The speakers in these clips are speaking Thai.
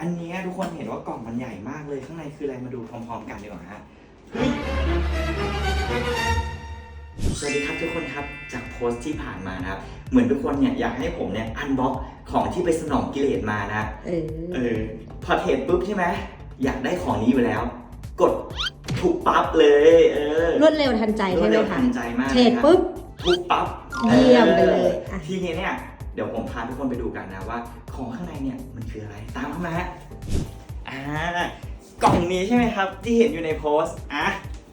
อันเนี้ยทุกคนเห็นว่ากล่องมันใหญ่มากเลยข้างในคืออะไรมาดูพร้อมๆกันดีกว่าฮะเฮ้ยสวัสดีครับทุกคนครับจากโพสต์ที่ผ่านมานะครับ เหมือนทุกคนเนี่ยอยากให้ผมเนี่ยอันบ็อกของที่ไปสนองกิเลสมานะเออเออพอเทรดปุ๊บใช่ไหมอยากได้ของนี้อยู่แล้ว กดถูกปั๊บเลยเออรวดเร็วทันใจรวใช่ดไหมเร็วคะทันใจมากเทรดนะครับปุ๊บทุกปั๊บเยี่ยมไปเลยอออะ ทีนี้เนี่ยเดี๋ยวผมพาทุกคนไปดูกันนะว่า ของข้างในเนี่ยมันคืออะไรตามเข้ามาฮะอ่ากล่องนี้ใช่ไหมครับ ที่เห็นอยู่ในโพสต์อะ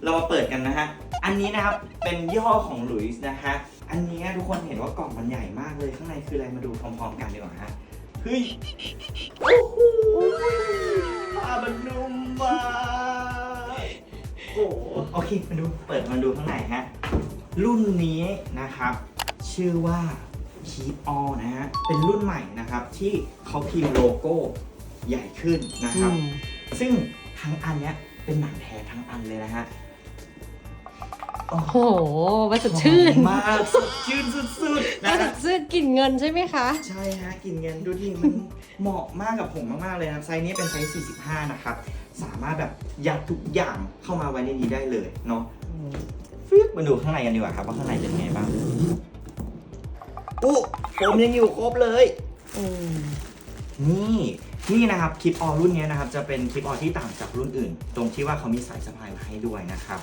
เรามาเปิดกันนะฮะอันนี้นะครับเป็นยี่ห้อของหลุยส์นะคะอันนี้ทุกคนเห็นว่ากล่องมันใหญ่มากเลยข้างในคืออะไรมาดูพร้อมๆกันดีกว่าฮะเฮ้ยโอ้โหผ้ามันนุ่มมากโอ้โอเคมาดูเปิดมาดูข้างในฮะรุ่นนี้นะครับ ชื่อว่า Keep All นะฮะ เป็นรุ่นใหม่นะครับที่เขาพิมพ์โลโก้ใหญ่ขึ้นนะครับซึ่งทั้งอันเนี้ยเป็นหนังแท้ทั้งอันเลยนะฮะโอ้โหมันสดชื่นหอมมากสดชื่นสุดๆมันะนสฮะ ดชื่นกลิ่นเงินใช่ไหมคะ ใช่ฮะกลินเงินดูดิมัน เหมาะมากกับผมมากๆเลยนะครับไซส์นี้เป็นไซส์ 45 นะครับ สามารถแบบยัดทุกอย่างเข้ามาไว้ในนี้ได้เลยเนาะฟึบมาดูข้างในกันดีกว่าครับว่าข้างในเป็นไงบ้าง อู้ผมยังอยู่ครบเลยอืมนี่นี่นะครับคลิปออรุ่นเนี้ยนะครับจะเป็นคลิปออที่ต่างจากรุ่นอื่น ตรงที่ว่าเขามีสายสะพายมาให้ด้วยนะครับ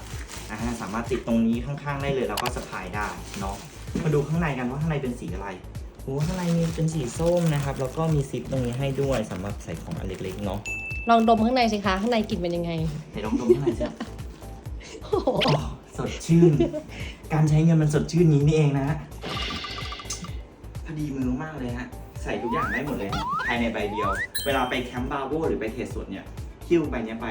อ่าสามารถติดตรงนี้ข้างๆได้เลยแล้วก็สะพายได้เนาะมาดูข้างในกันว่าข้างในเป็นสีอะไรโอ้ข้างในมีเป็นสีส้มนะครับ แล้วก็มีซิปตรงนี้ให้ด้วยสำหรับใส่ของอันเล็กๆเนาะลองดมข้างในสิคะข้างในกลิ่นเป็นยังไงไหนลองดมข้างในสิโอ้โหโอ้สดชื่น การใช้เงินมันสดชื่นนี้นี่เองนะฮะพอ ดีมือมากเลยฮะ ใส่ทุกอย่างได้หมดเลยฮะภายในใบเดียว เวลาไปแคมป์บาโวหรือไปเทรดสวนเนี่ยหิ้วใบเนี้ยไป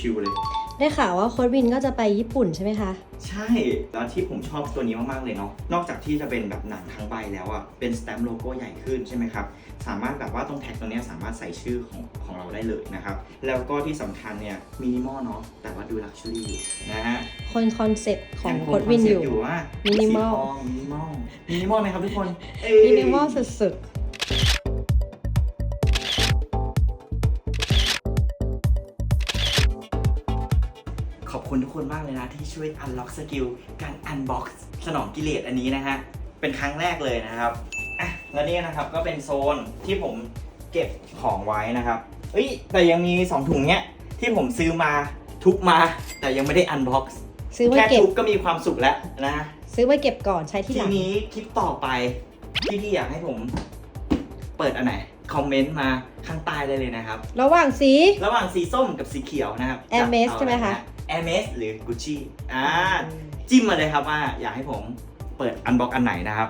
ชิวๆเลย ได้ข่าวว่าโค้ดวินก็จะไปญี่ปุ่นใช่ไหมคะ ใช่ แล้วที่ผมชอบตัวนี้มากๆเลยเนาะ นอกจากที่จะเป็นแบบหนังทั้งใบแล้วอะเป็นสแตมป์โลโก้ใหญ่ขึ้นใช่ไหมครับ สามารถแบบว่าตรงแท็กตรงเนี้ยสามารถใส่ชื่อของของเราได้เลยนะครับ แล้วก็ที่สำคัญเนี่ยมินิมอลเนาะ แต่ว่าดูลักชัวรี่อยู่นะฮะ คนคอนเซ็ปต์ของยังโค้ดวินอยู่คเซ็ปต์อยู่ว่า Minimal มินิมอล มินิมอลไหมครับทุกคนเอ้ยมินิมอลสุดขอบคุณทุกคนมากเลยนะ ที่ช่วย unlock skill การ unbox สนองกิเลสอันนี้นะฮะ เป็นครั้งแรกเลยนะครับอะแล้วนี่นะครับก็เป็นโซนที่ผมเก็บของไว้นะครับเอ้ยแต่ยังมี 2 ถุงเนี้ยที่ผมซื้อมาทุบมา แต่ยังไม่ได้ unbox ๆซื้อไว้แค่เก็บ ทุบก็มีความสุขแล้วนะ ซื้อไว้เก็บก่อนใช้ที่หทีลัง นี้คลิปต่อไปที่ที่อยากให้ผม เปิดอันไหน คอมเมนต์มาข้างใต้ได้เลยนะครับ ระหว่างสี ระหว่างสีส้มกับสีเขียวนะครับ Hermes ใช่ไหมคะ แอร์เมสหรือ Gucci อ่า จิ้มมาเลยครับว่าอยากให้ผมเปิดอันบ็อกอันไหนนะครับ